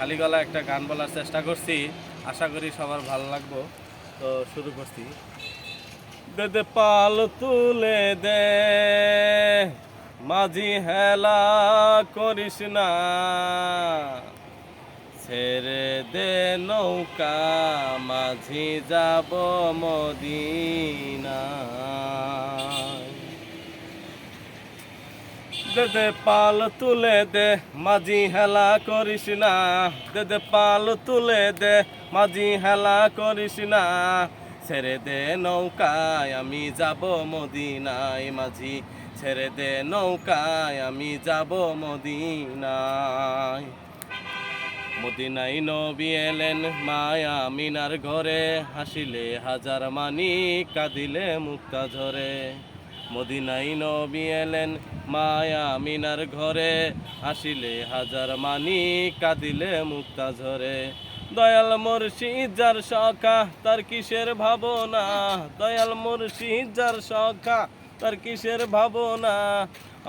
খালি গলা একটা গান বলার চেষ্টা করছি। আশা করি সবার ভালো লাগবো। তো শুরু করছি। দে দে পাল তুলে দে, মাঝি হেলা করিস না। ছেড়ে দে নৌকা, মাঝি যাব মদিনা। দে দে পাল তুলে দে, মাঝি হেলা করিস না। দে দে পাল তুলে দে, মাঝি হেলা করিস না। ছেড়ে দে নৌকায়, আমি যাব মদিনায়। মাঝি, ছেড়ে দে নৌকায়, আমি যাব মদিনায়। মদিনাই নবী এলেন মায়া মিনার ঘরে। হাসিলে হাজার মানি কাঁদিলে মুক্তা ঝরে। মদিনাই নবী এলেন মায়া মিনার ঘরে। আসিলে হাজার মানি, কাঁদিলে মুক্তা ঝরে দয়াল মুর্শিদ যার সখা, তার কিসের ভাবনা? দয়াল মুর্শিদ যার সখা, তার কিসের ভাবনা?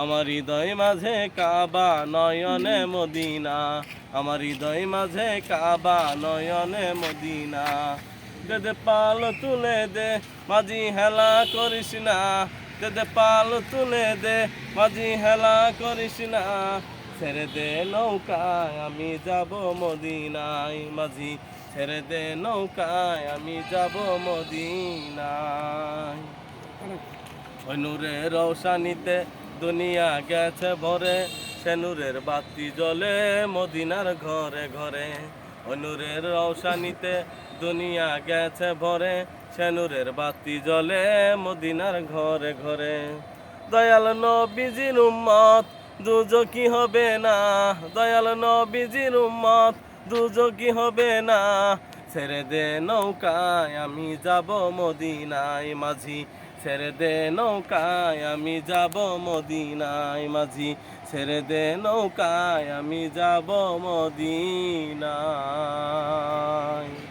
আমার হৃদয় মাঝে কাবা নয়নে মদিনা। আমার হৃদয় মাঝে কাবা নয়নে মদিনা। দে পাল তুলে দে, মাঝি হেলা করিস না। দে দে পাল তুলে দে, মাঝি হেলা করিস না। ছেড়ে দে নৌকায়, আমি যাব মদিনায়। মাঝি, ছেড়ে দে নৌকায়, আমি যাব মদিনায়। ওই নূরের রৌশানিতে দুনিয়া গেছে ভরে, সে নূরের বাতি জ্বলে মদিনার ঘরে ঘরে। ওই নূরের রৌশানিতে দুনিয়া গেছে ভরে সে নূরের বাতি জ্বলে মদিনার ঘরে ঘরে। দয়াল নবীজির উম্মত দুজকি হবে না? দয়াল নবীজির উম্মত দুজকি হবে না? ছেড়ে দে নৌকায়, আমি যাব মদিনায় মাঝি। ছেড়ে দে নৌকায়, আমি যাব মদিনায় মাঝি। ছেড়ে দে নৌকায়, আমি যাব মদিনায়।